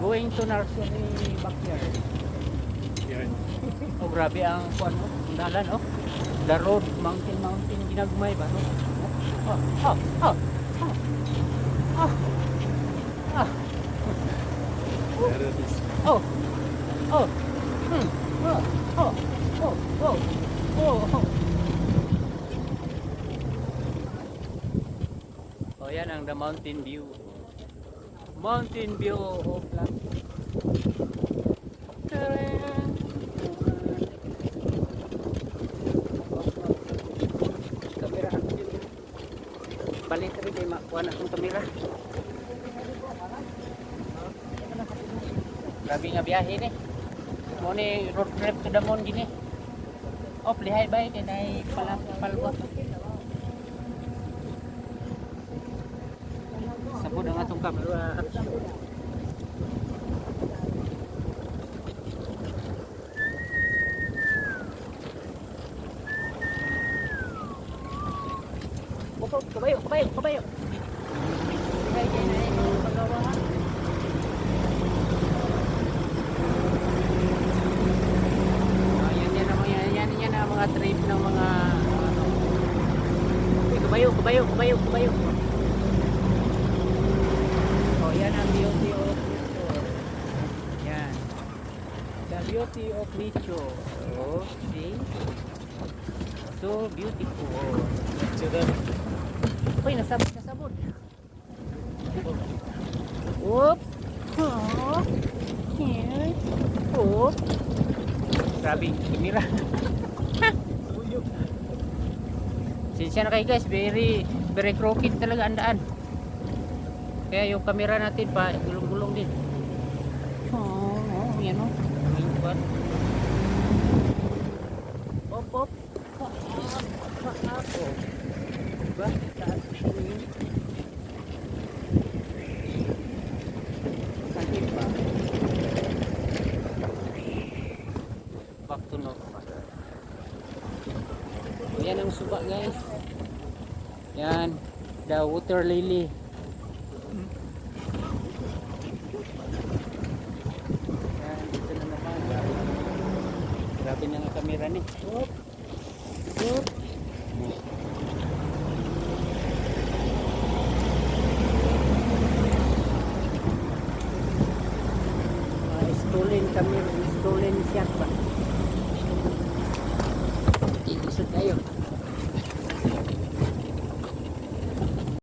Going to nursery backyard. Yan. Oh, grabe ang kuan mo, dalan, oh. The road, mountain, mountain, ginagmay ba, no? Oh, oh, oh, oh, oh, oh, is. oh, oh, hmm, oh, oh, oh, oh, oh, oh. Oh, yan ang the mountain view. Mountain view. Kamera ako dito. Balik rin kay makuha na akong kamera. Grabe nga biyahe ni. Mo road trip to the moon gini. Oh, lihay ba kay nay pala Sabod ang atong kamera. Opo, kabayo, kabayo, kabayo. Mga yan yan ang mga trip ng mga ano. Kabayo, kabayo, kabayo, kabayo. Oh, yan ang beauty of nature. Yan. The beauty of nature. Oh, see? So beautiful. So that, Uy, nasabot, nasabot. Oop. Oh. Here. Oop. Grabe, kamera. Sinsya na kayo guys, very, very crooked talaga ang daan. Kaya yung kamera natin pa, gulong-gulong din. Oh, oh, yan o. Ang buwan. Op, op. Paap, paap. Oh. Diba? Taas ko yun. Yan ang suba guys. Yan. The water lily. Yan. Dito na naman. Grabe na nga kamera ni. Oop. Oop. Uh, stolen kami, stolen shot ba?